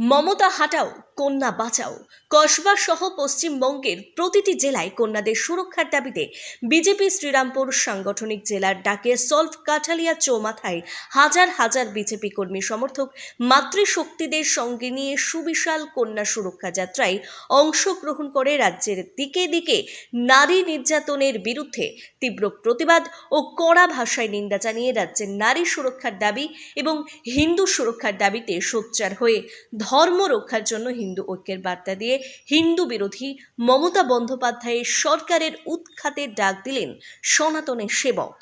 মমতা হাটাও। কন্যা বাঁচাও। কসবা সহ পশ্চিমবঙ্গের প্রতিটি জেলায় কন্যাদের সুরক্ষার দাবিতে বিজেপি শ্রীরামপুর সাংগঠনিক জেলার ডাকে সলভ কাঠালিয়া চৌমাথায় হাজার হাজার বিজেপি কর্মী সমর্থক মাতৃশক্তিদের সঙ্গে নিয়ে সুবিশাল কন্যা সুরক্ষা যাত্রায় অংশগ্রহণ করে রাজ্যের দিকে দিকে নারী নির্যাতনের বিরুদ্ধে তীব্র প্রতিবাদ ও কড়া ভাষায় নিন্দা জানিয়ে রাজ্যের নারী সুরক্ষার দাবি এবং হিন্দু সুরক্ষার দাবিতে সোচ্চার হয়ে ধর্ম রক্ষার জন্য হিন্দু ঐক্যের বার্তা দিয়ে হিন্দু বিরোধী মমতা বন্দ্যোপাধ্যায়ের সরকারের উৎখাতের ডাক দিলেন সনাতনের সেবক।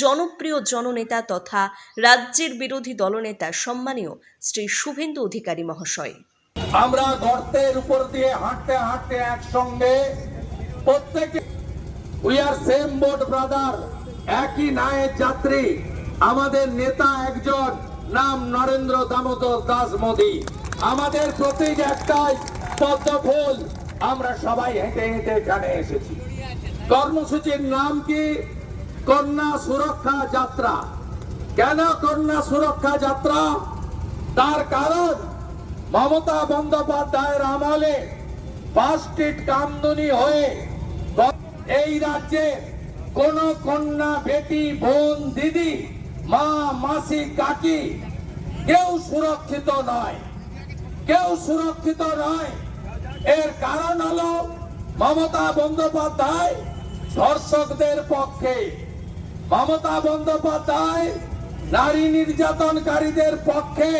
জনপ্রিয় জননেতা তথা রাজ্যের বিরোধী দলনেতা সম্মানীয় শ্রী শুভেন্দু অধিকারী মহাশয়। আমরা গর্তের উপর দিয়ে হাঁটতে হাঁটতে একসঙ্গে প্রত্যেকে we are same boat brother একই নায়ের যাত্রী। আমাদের নেতা একজন, নাম নরেন্দ্র দামোদর দাস মোদী। আমাদের প্রতীক একটাই পদ্ম ফুল আমরা সবাই হেঁটে হেঁটে এখানে এসেছি। কর্মসূচির নাম কি? কন্যা সুরক্ষা যাত্রা। কেন কন্যা সুরক্ষা যাত্রা? তার কারণ মমতা বন্দ্যোপাধ্যায়ের আমলে পাঁচটিট কামদুনি হয়ে এই রাজ্যে কোন কন্যা বেটি, বোন, দিদি, মা, মাসি, কাকি কেউ সুরক্ষিত নয়। কেউ সুরক্ষিত নয়। এর কারণ হলো মমতা বন্দ্যোপাধ্যায় ধর্ষকদের পক্ষে। মমতা বন্দ্যোপাধ্যায় নারী নির্যাতনকারীদের পক্ষে।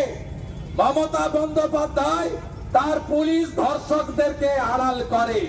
মমতা বন্দ্যোপাধ্যায় তার পুলিশ ধর্ষকদেরকে আড়াল করে।